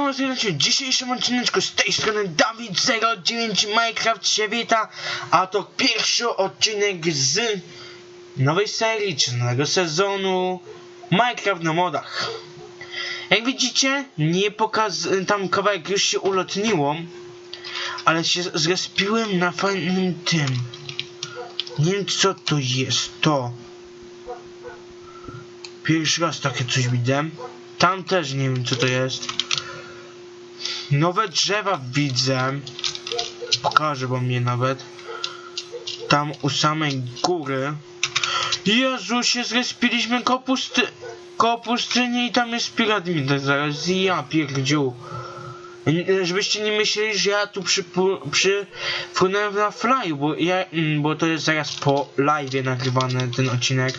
Serdecznie w dzisiejszym odcineczku z tej strony Dawid09 Minecraft się wita, a to pierwszy odcinek z nowej serii, czy nowego sezonu Minecraft na modach. Jak widzicie, nie pokaz... tam kawałek już się ulotniło, ale się zrespiłem na fajnym tym. Nie wiem co to jest, to. Pierwszy raz takie coś widzę. Tam też nie wiem co to jest. Nowe drzewa widzę. Pokażę wam je nawet. Tam u samej góry. Jezu, się zrespiliśmy koło, pusty... koło pustyni i tam jest piramida zaraz. Ja pierdziu. Żebyście nie myśleli, że ja tu przy, na fly, bo ja, mm, bo to jest zaraz po live nagrywany ten odcinek.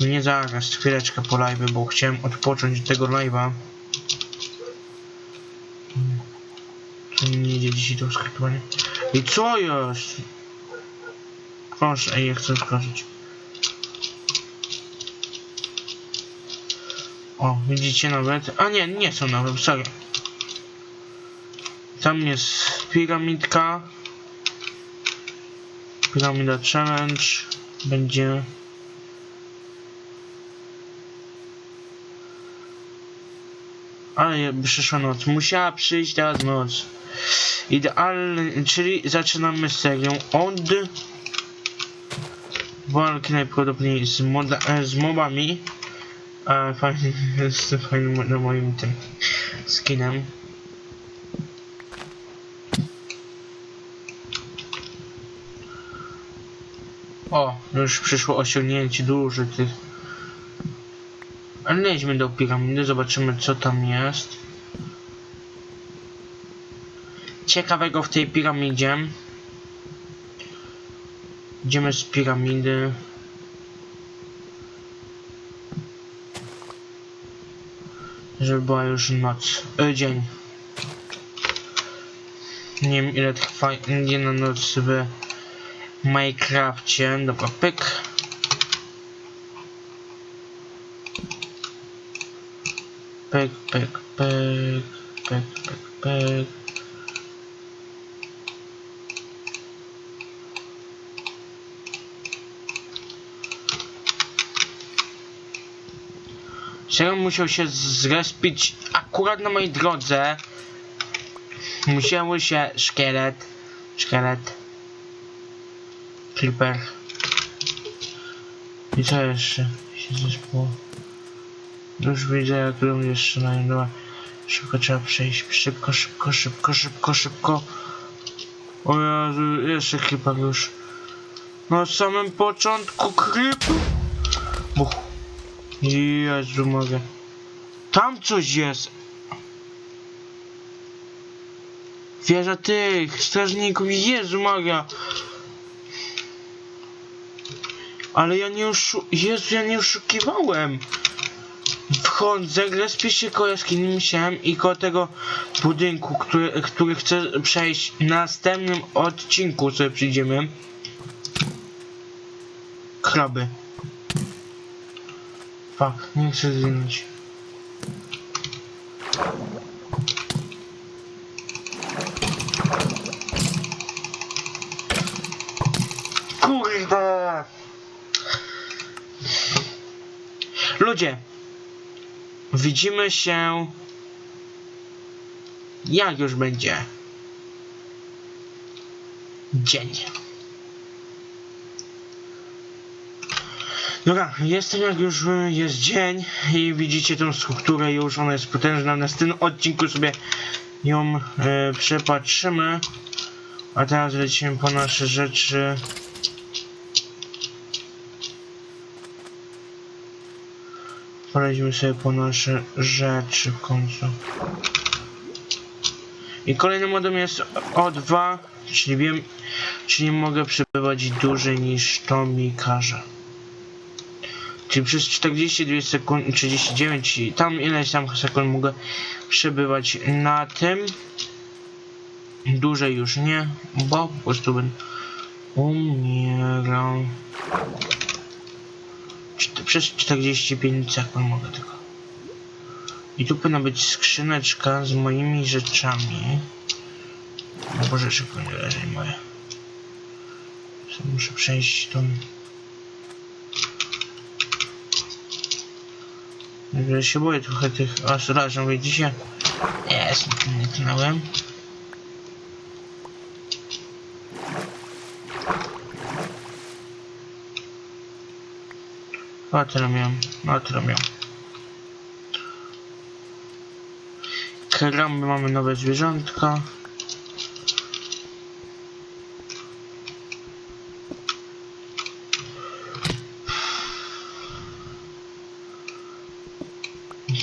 Nie zaraz, chwileczkę po live, bo chciałem odpocząć od tego live'a. Idzie dzisiaj to skryptowanie. I co jest? Proszę, ej, ja chcę skończyć. O, widzicie nawet? A nie, nie są nawet, sorry. Tam jest piramidka. Piramida challenge. Będzie Ale przyszła noc. Musiała przyjść teraz noc. Idealny, czyli zaczynamy serię od walki najprawdopodobniej z, moda, e, z mobami. A fajnie, jest fajnie na moim tym skinem. O, już przyszło osiągnięcie duży tych ale do piramidy, zobaczymy co tam jest. Ciekawego w tej piramidzie. Idziemy z piramidy. Żeby była już noc, e, dzień. Nie wiem ile trwa jedna noc w Minecrafcie. Dobra, pyk. Pyk, pyk, pyk, pyk, pyk, pyk. Musiał się zrespić akurat na mojej drodze. Musiały się szkielet, szkielet, creeper. I co jeszcze się zespół? Już widzę jak do mnie strzelają. Dobra. Szybko trzeba przejść. Szybko, szybko, szybko, szybko, szybko. O Jezu, jeszcze creeper już. Na samym początku creep. Buch. Jezu, mogę. Tam coś jest. Wieża tych strażników. Jezu, Maria. Ale ja nie oszu... Jezu, ja nie oszukiwałem. Wchodzę, respię się koło jaskini musiałem i koło tego budynku, który, który chcę przejść w następnym odcinku sobie przyjdziemy. Kraby. Fuck, nie chcę zginąć. Kurde! Ludzie, Widzimy się. Jak już będzie? Dzień. Dobra, jestem jak już y, jest dzień i widzicie tą strukturę już, ona jest potężna. Na tym odcinku sobie ją y, przepatrzymy. A teraz lecimy po nasze rzeczy. Polecimy sobie po nasze rzeczy w końcu. I kolejnym modem jest O2, czyli wiem, czyli mogę przebywać dłużej niż to mi każe. Czyli przez 42 sekundy, 39 i tam ileś tam sekund mogę przebywać na tym. Dłużej już nie, bo po prostu będę umierał. Przez 45 sekund mogę tylko. I tu powinna być skrzyneczka z moimi rzeczami. No bo rzeczy powinny leżeć moje. Muszę przejść tą... Ja się boję trochę tych osrażą, widzicie? Jest, nie tknąłem. Tyle miałem. Kramy mamy nowe zwierzątka.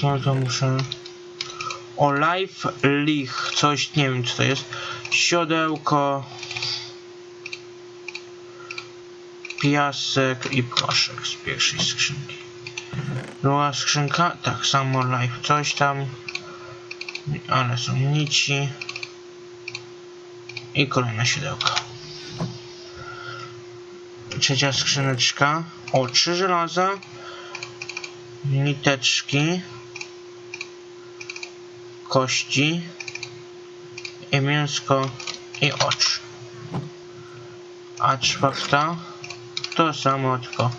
No to muszę... O life lich, coś nie wiem co to jest. Siodełko. Piasek i proszek z pierwszej skrzynki. Druga skrzynka, tak samo life, coś tam. Ale są nici. I kolejna siodełka. Trzecia skrzyneczka. O, trzy żelaza. Niteczki. Kości. I mięsko. I oczy. A czwarta. To samo, tylko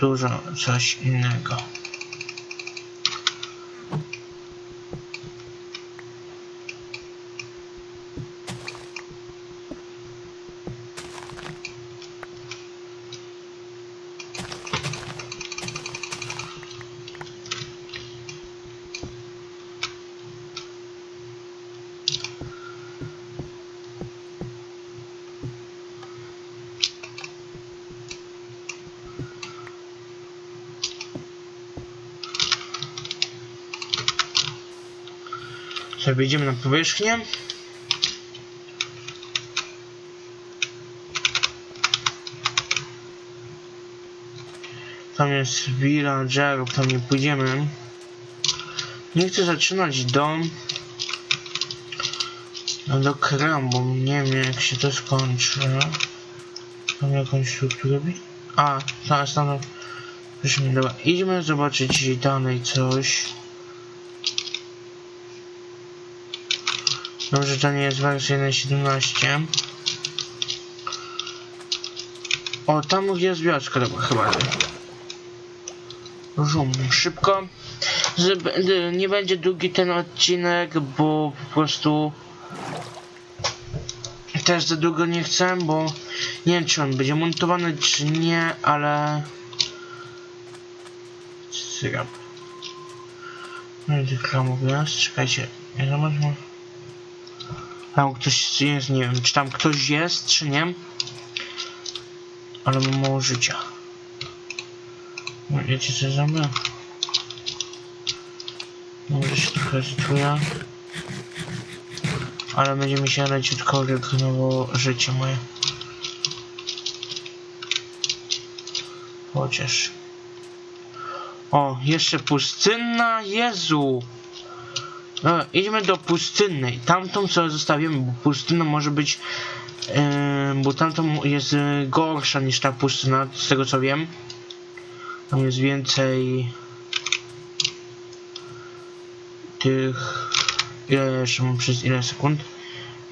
dużo coś innego. Sobie na powierzchnię. Tam jest villager, tam nie pójdziemy. Nie chcę zaczynać dom. No do kram, bo nie wiem jak się to skończy. Mam jakąś strukturę. A, teraz tam. Proszę mi dobra. Idźmy zobaczyć dalej coś. Dobrze, to nie jest wersja 1.17. O, tam jest wioska, chyba. Żum, szybko. Y, nie będzie długi ten odcinek, bo po prostu też za długo nie chcę, bo nie wiem czy on będzie montowany czy nie, ale syrap. No i kramów jest, czekajcie, ja zobaczmy. Tam ktoś jest, nie wiem, czy tam ktoś jest, czy nie. Ale mam mało życia. No, wiecie co zrobię? Może się trochę zitruję. Ale będzie mi się leciutko reknowało życie moje. Chociaż. O, jeszcze pustynna, Jezu! E, idźmy do pustynnej. Tamtą co zostawimy, bo pustynna może być. E, bo tamtą jest e, gorsza niż ta pustyna, z tego co wiem. Tam jest więcej. Tych. Ile jeszcze mam przez ile sekund?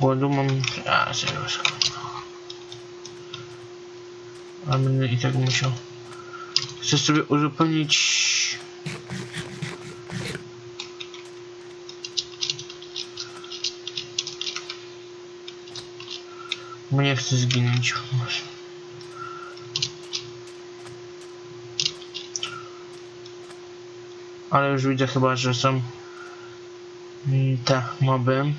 Głodu mam. A, zero sekund. Ale będę i tak musiał. Chcę sobie uzupełnić Nie chcę zginąć. Ale już widzę chyba, że są te moby.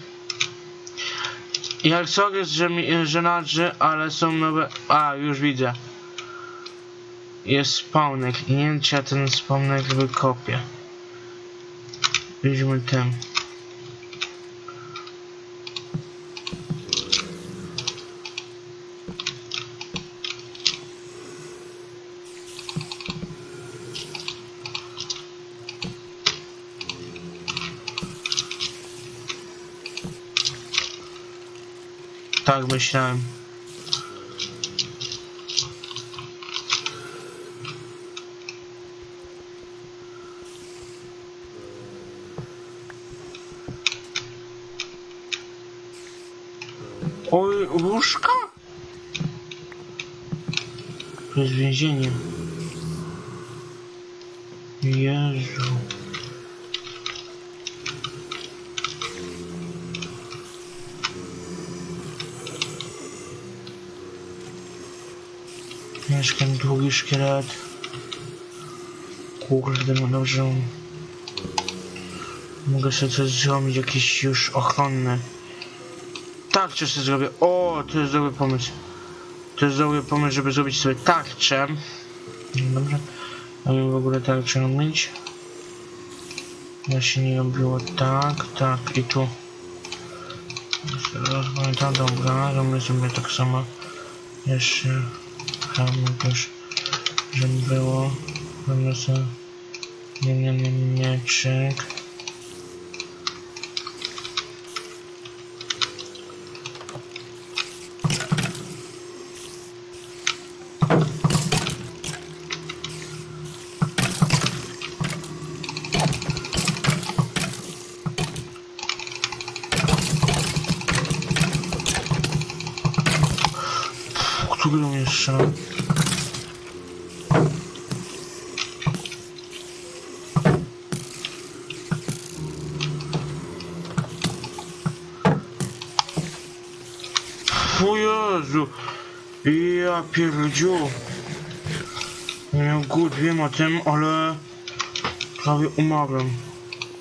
Jak sorry, jest, że mi że nadrzy, ale są nowe. A, już widzę. Jest spawner i nie wiem czy ja ten spawner wykopię. Idźmy tym. Так, начинаем. Ой, ушка? Извинение. Я жду. Jezu. Mieszkam długi szkielet. Kurde, no dobrze. Mogę sobie coś zrobić, jakiś już ochronny. Tarczę sobie zrobię. O, to jest dobry pomysł. To jest dobry pomysł, żeby zrobić sobie tarczę. No Dobrze. A mi w ogóle tarczę robić. Się nie robiło tak, tak i tu. Rozpamiętam, dobra, robię sobie tak samo. Jeszcze chciałbym też, żeby było. Robię sobie nie, nie, nie, mieczyk. Który do mnie strzela? O Jezu! Ja pierdziu! Ja głód wiem o tym, ale prawie umarłem.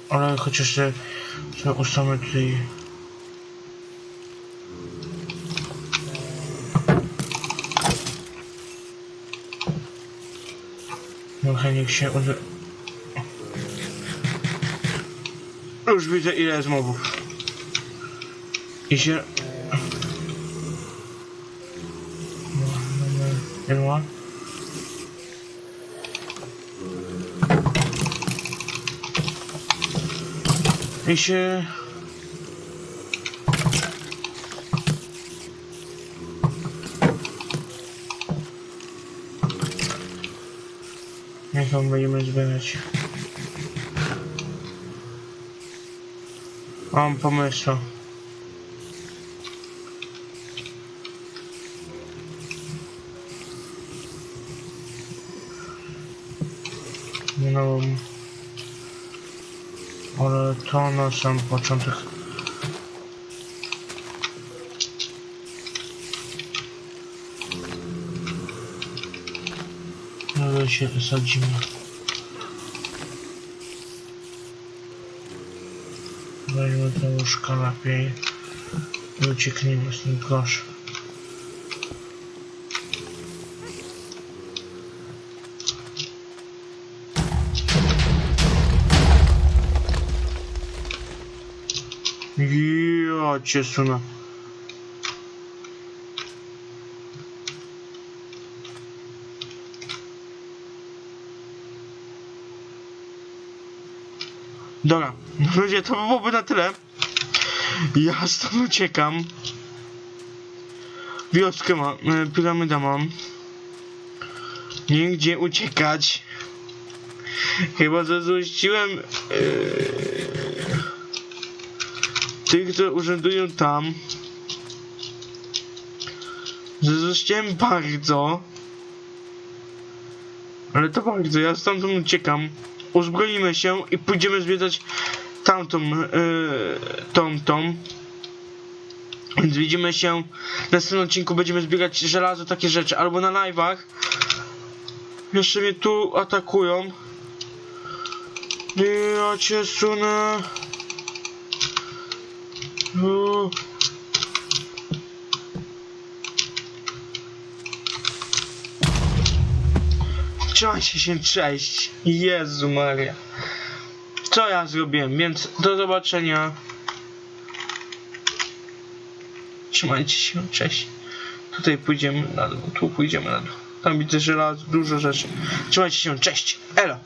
Ale chociaż się, się ustamy tutaj. Mechanik się uz... Już widzę ile jest mobów. I się... Ma? I się... Ją będziemy zbierać. Mam pomysł. No, ale to na sam początek. Ale się sadzimy. Weźmy te łóżka lepiej i uciekniemy z nim proszę. Suna. Dobra, ludzie, to byłoby na tyle. Ja stąd uciekam. Wioskę mam, e, piramidę mam. Nigdzie uciekać. Chyba zazłościłem yy, tych, którzy urzędują tam. Zazłościłem bardzo. Ale to bardzo, ja stamtąd uciekam. Uzbroimy się i pójdziemy zwiedzać tamtą, yy, tą, tą. Więc widzimy się w następnym odcinku, będziemy zbierać żelazo, takie rzeczy, albo na live'ach. Jeszcze mnie tu atakują. Ja cię sunę. Trzymajcie się, cześć. Jezu Maria. Co ja zrobiłem, więc do zobaczenia. Trzymajcie się, cześć. Tutaj pójdziemy na dół, tu pójdziemy na dół. Tam widzę żelazo, dużo rzeczy. Trzymajcie się, cześć. Elo.